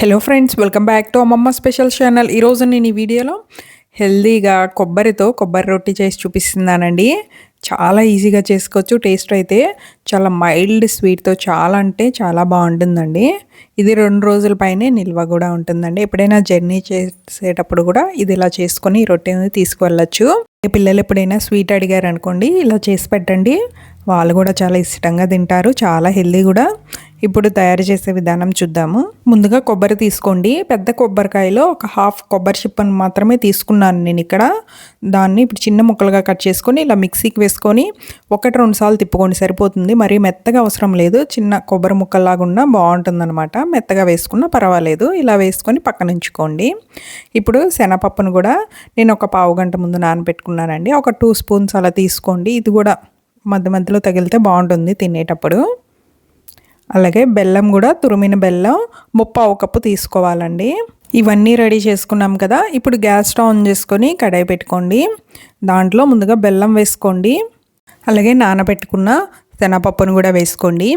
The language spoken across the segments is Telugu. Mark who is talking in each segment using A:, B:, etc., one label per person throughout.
A: Hello friends welcome back to అమ్మమ్మ స్పెషల్ ఛానల్ ఈరోజు నేను ఈ వీడియోలో హెల్దీగా కొబ్బరితో కొబ్బరి రొట్టి చేసి చూపిస్తున్నానండి. చాలా ఈజీగా చేసుకోవచ్చు. టేస్ట్ అయితే చాలా మైల్డ్ స్వీట్తో చాలా అంటే చాలా బాగుంటుందండి. ఇది రెండు రోజుల పైనే నిల్వ కూడా ఉంటుందండి. ఎప్పుడైనా జర్నీ చేసేటప్పుడు కూడా ఇది ఇలా చేసుకొని రొట్టె అనేది తీసుకువెళ్ళచ్చు. పిల్లలు ఎప్పుడైనా స్వీట్ అడిగారు అనుకోండి ఇలా చేసి పెట్టండి. వాళ్ళు కూడా చాలా ఇష్టంగా తింటారు. చాలా హెల్దీ కూడా. ఇప్పుడు తయారు చేసే విధానం చూద్దాము. ముందుగా కొబ్బరి తీసుకోండి. పెద్ద కొబ్బరికాయలో ఒక హాఫ్ కొబ్బరి చిప్పను మాత్రమే తీసుకున్నాను నేను ఇక్కడ. దాన్ని ఇప్పుడు చిన్న ముక్కలుగా కట్ చేసుకొని ఇలా మిక్సీకి వేసుకొని ఒకటి రెండు సార్లు తిప్పుకోండి. సరిపోతుంది. మరి మెత్తగా అవసరం లేదు. చిన్న కొబ్బరి ముక్కల్లాగా ఉన్న బాగుంటుందన్నమాట. మెత్తగా వేసుకున్నా పర్వాలేదు. ఇలా వేసుకొని పక్కన ఉంచుకోండి. ఇప్పుడు శనగపప్పును కూడా నేను ఒక పావు గంట ముందు నానబెట్టుకున్నానండి. ఒక టూ స్పూన్స్ అలా తీసుకోండి. ఇది కూడా మధ్య మధ్యలో తగిలితే బాగుంటుంది తినేటప్పుడు. అలాగే బెల్లం కూడా తురిమిన బెల్లం ముప్పావు కప్పు తీసుకోవాలండి. ఇవన్నీ రెడీ చేసుకున్నాం కదా ఇప్పుడు గ్యాస్ స్టవ్ ఆన్ చేసుకొని కడాయి పెట్టుకోండి. దాంట్లో ముందుగా బెల్లం వేసుకోండి. అలాగే నానబెట్టుకున్న శనగపప్పును కూడా వేసుకోండి.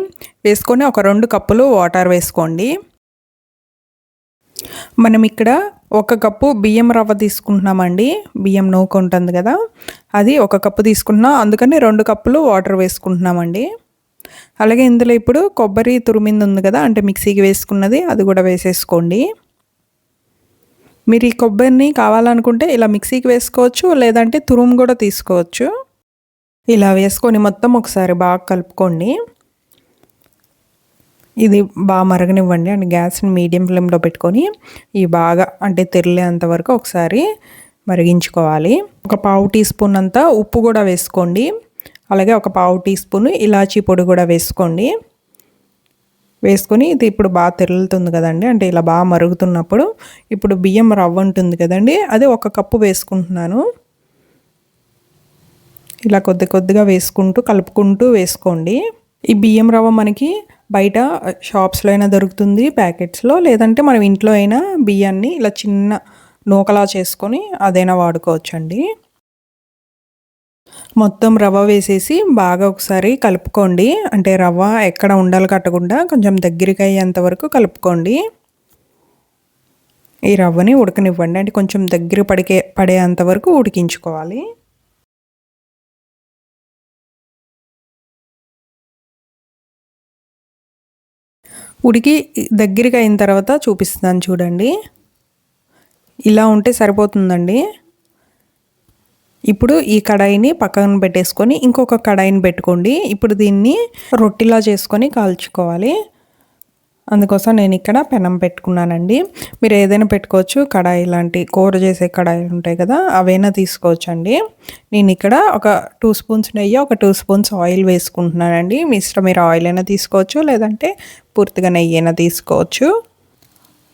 A: వేసుకొని ఒక రెండు కప్పులు వాటర్ వేసుకోండి. మనం ఇక్కడ ఒక కప్పు బియ్యం రవ్వ తీసుకుంటున్నామండి. బియ్యం నూక ఉంటుంది కదా అది ఒక కప్పు తీసుకుంటున్నాం అందుకని రెండు కప్పులు వాటర్ వేసుకుంటున్నామండి. అలాగే ఇందులో ఇప్పుడు కొబ్బరి తురిమింది ఉంది కదా అంటే మిక్సీకి వేసుకున్నది అది కూడా వేసేసుకోండి. మీరు ఈ కొబ్బరిని కావాలనుకుంటే ఇలా మిక్సీకి వేసుకోవచ్చు లేదంటే తురుము కూడా తీసుకోవచ్చు. ఇలా వేసుకొని మొత్తం ఒకసారి బాగా కలుపుకోండి. ఇది బాగా మరగనివ్వండి అండ్ గ్యాస్ని మీడియం ఫ్లేమ్లో పెట్టుకొని ఈ బాగా అంటే తెరిలేంత వరకు ఒకసారి మరిగించుకోవాలి. ఒక పావు టీ స్పూన్ అంతా ఉప్పు కూడా వేసుకోండి. అలాగే ఒక పావు టీ స్పూన్ ఇలాచీ పొడి కూడా వేసుకోండి. వేసుకొని ఇది ఇప్పుడు బాగా తెరులుతుంది కదండి అంటే ఇలా బాగా మరుగుతున్నప్పుడు ఇప్పుడు బియ్యం రవ్వ ఉంటుంది కదండి అది ఒక కప్పు వేసుకుంటున్నాను. ఇలా కొద్ది కొద్దిగా వేసుకుంటూ కలుపుకుంటూ వేసుకోండి. ఈ బియ్యం రవ్వ మనకి బయట షాప్స్లో అయినా దొరుకుతుంది ప్యాకెట్స్లో లేదంటే మనం ఇంట్లో అయినా బియ్యాన్ని ఇలా చిన్న నూకలా చేసుకొని అదైనా వాడుకోవచ్చండి. మొత్తం రవ్వ వేసేసి బాగా ఒకసారి కలుపుకోండి. అంటే రవ్వ ఎక్కడ ఉండాలి కట్టకుండా కొంచెం దగ్గరికి అయ్యేంత వరకు కలుపుకోండి. ఈ రవ్వని ఉడకనివ్వండి. అంటే కొంచెం దగ్గర పడికే పడేంత వరకు ఉడికించుకోవాలి. ఉడికి దగ్గరికి అయిన తర్వాత చూపిస్తున్నాను చూడండి. ఇలా ఉంటే సరిపోతుందండి. ఇప్పుడు ఈ కడాయిని పక్కన పెట్టేసుకొని ఇంకొక కడాయిని పెట్టుకోండి. ఇప్పుడు దీన్ని రొట్టిలా చేసుకొని కాల్చుకోవాలి. అందుకోసం నేను ఇక్కడ పెనం పెట్టుకున్నానండి. మీరు ఏదైనా పెట్టుకోవచ్చు. కడాయి లాంటి కూర చేసే కడాయిలు ఉంటాయి కదా అవైనా తీసుకోవచ్చండి. నేను ఇక్కడ ఒక టూ స్పూన్స్ నెయ్యి ఒక టూ స్పూన్స్ ఆయిల్ వేసుకుంటున్నానండి. మీ ఇష్టం మీరు ఆయిల్ అయినా తీసుకోవచ్చు లేదంటే పూర్తిగా నెయ్యి అయినా తీసుకోవచ్చు.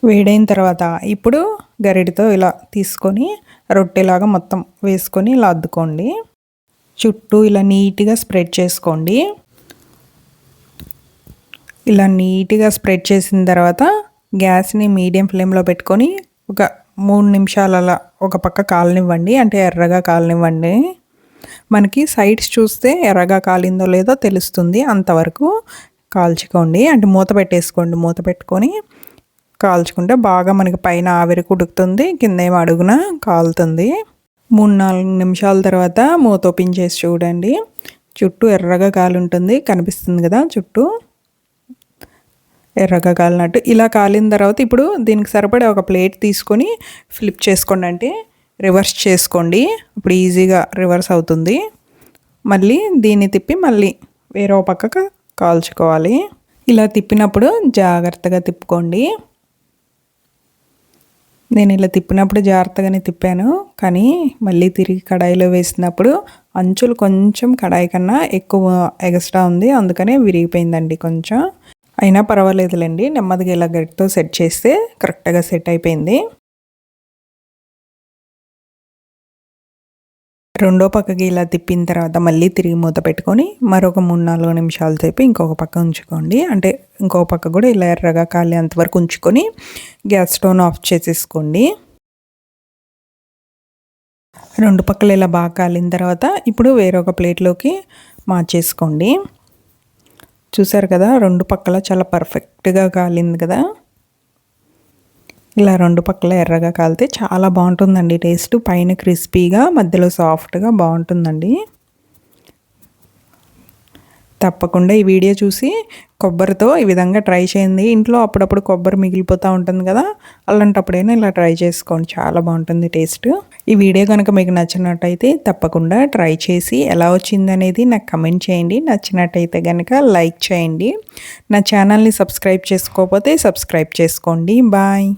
A: వేడైన తర్వాత ఇప్పుడు గరిటితో ఇలా తీసుకొని రొట్టెలాగా మొత్తం వేసుకొని ఇలా అద్దుకోండి. చుట్టూ ఇలా నీట్గా స్ప్రెడ్ చేసుకోండి. ఇలా నీట్గా స్ప్రెడ్ చేసిన తర్వాత గ్యాస్ని మీడియం ఫ్లేమ్లో పెట్టుకొని ఒక మూడు నిమిషాలు అలా ఒక పక్క కాలనివ్వండి అంటే ఎర్రగా కాలనివ్వండి. మనకి సైడ్స్ చూస్తే ఎర్రగా కాలిందో లేదో తెలుస్తుంది అంతవరకు కాల్చుకోండి. అంటే మూత పెట్టేసుకోండి మూత పెట్టుకొని కాల్చుకుంటే బాగా మనకి పైన ఆవిరి కుడుకుతుంది కింద ఏమో అడుగున కాలుతుంది. మూడు నాలుగు నిమిషాల తర్వాత మూత ఓపెన్ చేసి చూడండి. చుట్టూ ఎర్రగా కాలు ఉంటుంది కనిపిస్తుంది కదా చుట్టూ. ఎర్రగా కాలినట్టు. ఇలా కాలిన తర్వాత ఇప్పుడు దీనికి సరిపడే ఒక ప్లేట్ తీసుకొని ఫ్లిప్ చేసుకోండి అంటే రివర్స్ చేసుకోండి. ఇప్పుడు ఈజీగా రివర్స్ అవుతుంది. మళ్ళీ దీన్ని తిప్పి మళ్ళీ వేరే పక్కకు కాల్చుకోవాలి. ఇలా తిప్పినప్పుడు జాగ్రత్తగా తిప్పుకోండి. నేను ఇలా తిప్పినప్పుడు జాగ్రత్తగానే తిప్పాను. కానీ మళ్ళీ తిరిగి కడాయిలో వేసినప్పుడు అంచులు కొంచెం కడాయి కన్నా ఎక్కువ ఎగస్ట్రా ఉంది. అందుకనే విరిగిపోయిందండి కొంచెం. అయినా పర్వాలేదులేండి. నెమ్మదిగా ఇలా గట్టితో సెట్ చేస్తే కరెక్ట్గా సెట్ అయిపోయింది. రెండో పక్కకి ఇలా తిప్పిన తర్వాత మళ్ళీ తిరిగి మూత పెట్టుకొని మరొక మూడు నాలుగు నిమిషాలు సేపు ఇంకొక పక్క ఉంచుకోండి. అంటే ఇంకొక పక్క కూడా ఇలా ఎర్రగా కాలే అంతవరకు ఉంచుకొని గ్యాస్ స్టవ్ ఆఫ్ చేసేసుకోండి. రెండు పక్కలు ఇలా బాగా కాలిన తర్వాత ఇప్పుడు వేరొక ప్లేట్లోకి మార్చేసుకోండి. చూసారు కదా రెండు పక్కల చాలా పర్ఫెక్ట్గా కాలింది కదా. ఇలా రెండు పక్కల ఎర్రగా కాలితే చాలా బాగుంటుందండి. టేస్ట్ పైన క్రిస్పీగా మధ్యలో సాఫ్ట్గా బాగుంటుందండి. తప్పకుండా ఈ వీడియో చూసి కొబ్బరితో ఈ విధంగా ట్రై చేయండి. ఇంట్లో అప్పుడప్పుడు కొబ్బరి మిగిలిపోతూ ఉంటుంది కదా అలాంటప్పుడైనా ఇలా ట్రై చేసుకోండి. చాలా బాగుంటుంది టేస్ట్. ఈ వీడియో కనుక మీకు నచ్చినట్టయితే తప్పకుండా ట్రై చేసి ఎలా వచ్చింది అనేది నాకు కమెంట్ చేయండి. నచ్చినట్టయితే కనుక లైక్ చేయండి. నా ఛానల్ని సబ్స్క్రైబ్ చేసుకోకపోతే సబ్స్క్రైబ్ చేసుకోండి. బాయ్.